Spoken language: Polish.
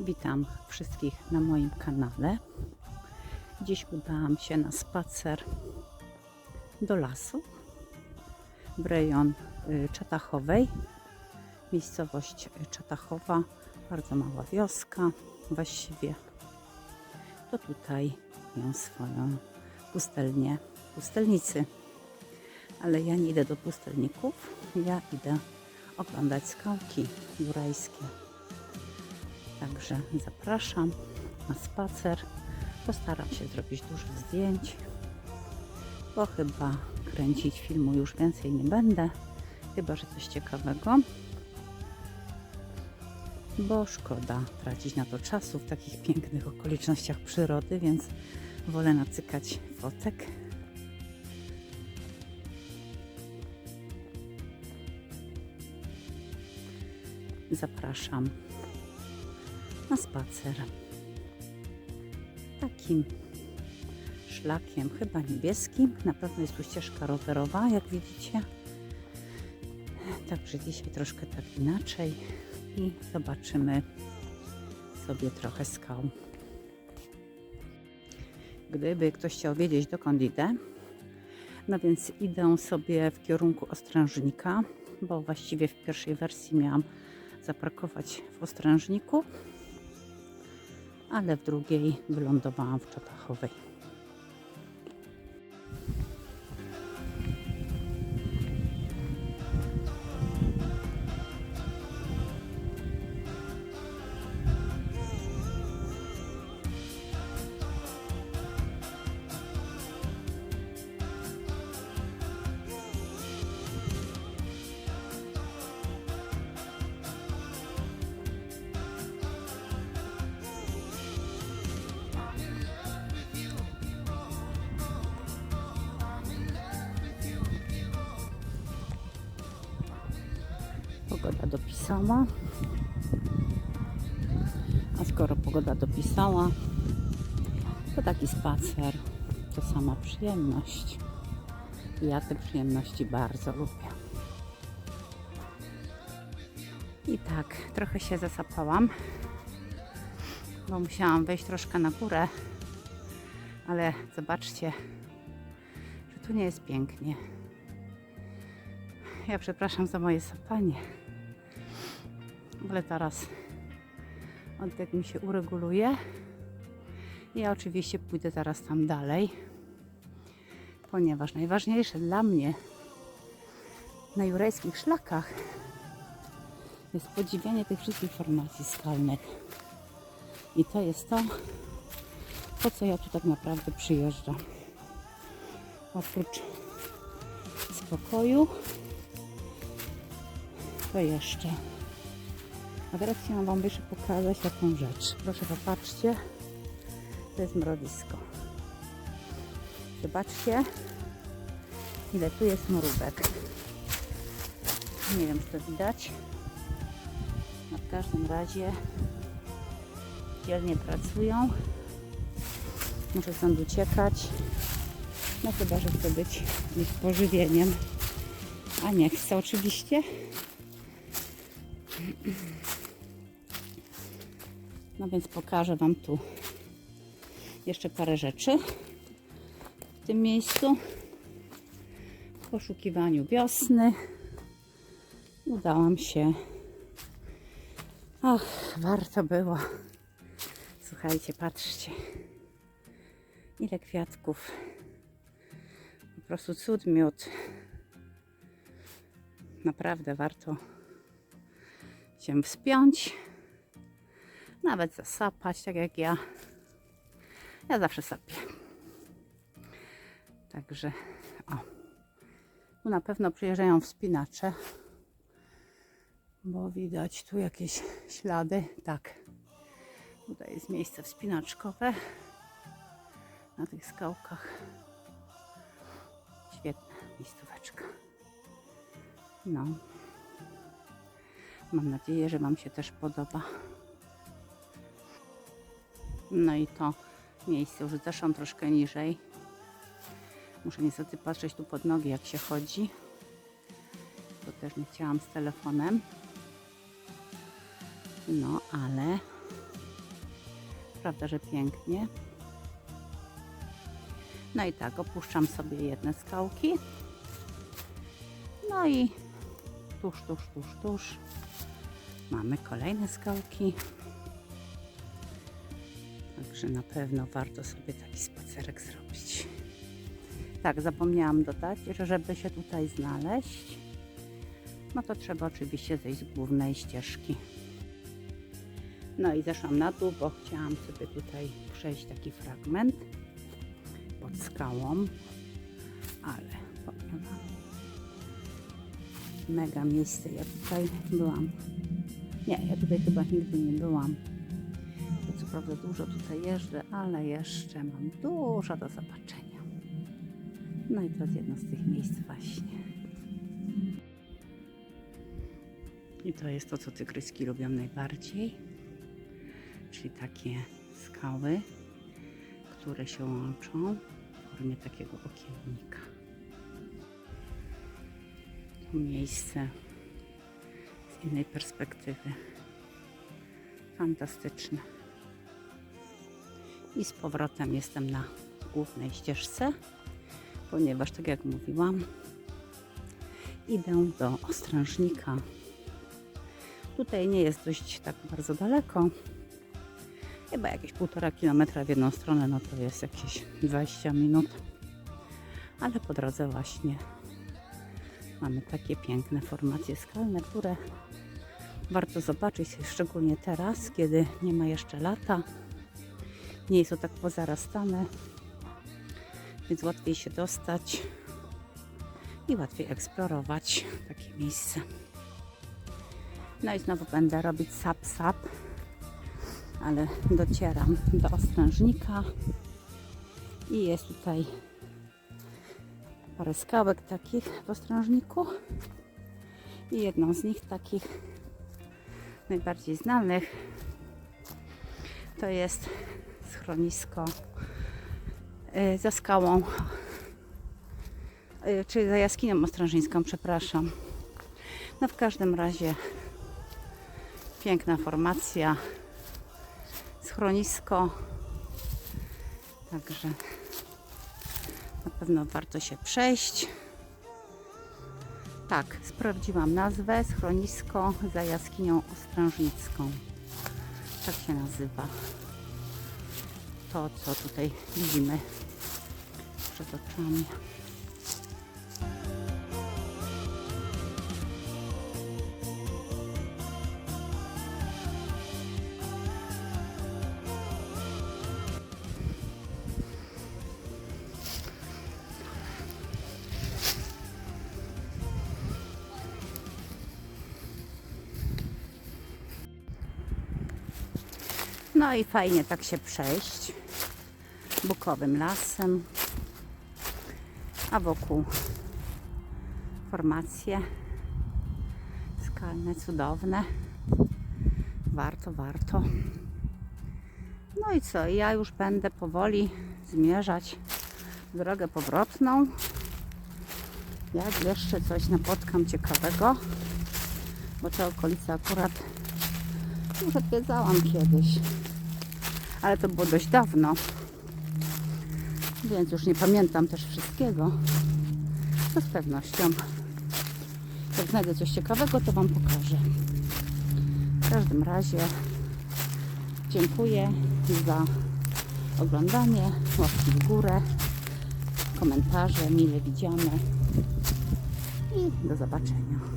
Witam wszystkich na moim kanale. Dziś udałam się na spacer do lasu w rejon y, Czatachowej. Miejscowość Czatachowa, bardzo mała wioska. Właściwie to tutaj mają swoją pustelnię pustelnicy. Ale ja nie idę do pustelników, ja idę oglądać skałki jurajskie. Także zapraszam na spacer. Postaram się zrobić dużo zdjęć, bo chyba kręcić filmu już więcej nie będę, chyba że coś ciekawego. Bo szkoda tracić na to czasu w takich pięknych okolicznościach przyrody, więc wolę nacykać fotek. Zapraszam na spacer. Takim szlakiem, chyba niebieskim. Na pewno jest tu ścieżka rowerowa, jak widzicie. Także dzisiaj troszkę tak inaczej i zobaczymy sobie trochę skał. Gdyby ktoś chciał wiedzieć, dokąd idę, no więc idę sobie w kierunku Ostrężnika, bo właściwie w pierwszej wersji miałam zaparkować w Ostrężniku, ale w drugiej wylądowałam w Czatachowej. Pogoda dopisała. A skoro pogoda dopisała, to taki spacer to sama przyjemność. Ja te przyjemności bardzo lubię. I tak, trochę się zasapałam, bo musiałam wejść troszkę na górę, ale zobaczcie, że tu nie jest pięknie. Ja przepraszam za moje sapanie, ale teraz oddech mi się ureguluje. Ja oczywiście pójdę teraz tam dalej, ponieważ najważniejsze dla mnie na jurajskich szlakach jest podziwianie tych wszystkich formacji skalnych. I to jest to, po co ja tu tak naprawdę przyjeżdżam. Oprócz spokoju, to jeszcze. A teraz chciałam Wam jeszcze pokazać taką rzecz. Proszę popatrzcie, to jest mrowisko. Zobaczcie, ile tu jest mrówek. Nie wiem, czy to widać. No w każdym razie dzielnie pracują. Muszę stąd uciekać. No chyba, że chcę być ich pożywieniem. A nie chcę oczywiście. No więc pokażę Wam tu jeszcze parę rzeczy w tym miejscu. W poszukiwaniu wiosny udałam się. Ach, warto było. Słuchajcie, patrzcie. Ile kwiatków. Po prostu cud miód. Naprawdę warto się wspiąć, nawet zasapać, tak jak ja. Ja zawsze sapię. Także o. Tu na pewno przyjeżdżają wspinacze, bo widać tu jakieś ślady. Tak. Tutaj jest miejsce wspinaczkowe na tych skałkach. Świetna miejscóweczka. No. Mam nadzieję, że Wam się też podoba. No i to miejsce już zeszłam troszkę niżej. Muszę niestety patrzeć tu pod nogi, jak się chodzi. To też nie chciałam z telefonem. No, ale Prawda, że pięknie. No i tak, opuszczam sobie jedne skałki. No i tuż, tuż, tuż, tuż. Mamy kolejne skałki. Także na pewno warto sobie taki spacerek zrobić. Tak, zapomniałam dodać, że żeby się tutaj znaleźć, no to trzeba oczywiście zejść z głównej ścieżki. No i zeszłam na dół, bo chciałam sobie tutaj przejść taki fragment pod skałą, ale powiem mega miejsce. Ja tutaj byłam. Nie, ja tutaj chyba nigdy nie byłam. Co prawda dużo tutaj jeżdżę, ale jeszcze mam dużo do zobaczenia. No i to jest jedno z tych miejsc właśnie. I to jest to, co tygryski lubią najbardziej, czyli takie skały, które się łączą w formie takiego okiennika. To miejsce z innej perspektywy. Fantastyczne. I z powrotem jestem na głównej ścieżce, ponieważ, tak jak mówiłam, idę do ostrężnika. Tutaj nie jest dość tak bardzo daleko. Chyba jakieś półtora kilometra w jedną stronę, no to jest jakieś 20 minut. Ale po drodze właśnie mamy takie piękne formacje skalne, które warto zobaczyć, szczególnie teraz, kiedy nie ma jeszcze lata. Nie jest to tak pozarastane, więc łatwiej się dostać i łatwiej eksplorować takie miejsce. No i znowu będę robić sap-sap, ale docieram do ostrężnika i jest tutaj parę skałek takich w ostrężniku i jedną z nich takich najbardziej znanych to jest schronisko y, za skałą, y, czy za jaskinią ostrężyńską, przepraszam. No w każdym razie piękna formacja, schronisko, także na pewno warto się przejść. Tak, sprawdziłam nazwę, schronisko za jaskinią ostrężnicką. Tak się nazywa to, co tutaj widzimy przed oczami. No i fajnie tak się przejść bukowym lasem, a wokół formacje skalne, cudowne. Warto, warto. No i co? Ja już będę powoli zmierzać drogę powrotną. Jak jeszcze coś napotkam ciekawego, bo te okolice akurat już odwiedzałam kiedyś, ale to było dość dawno, więc już nie pamiętam też wszystkiego. To z pewnością, jak znajdę coś ciekawego, to Wam pokażę. W każdym razie dziękuję za oglądanie, łapki w górę, komentarze mile widziane i do zobaczenia.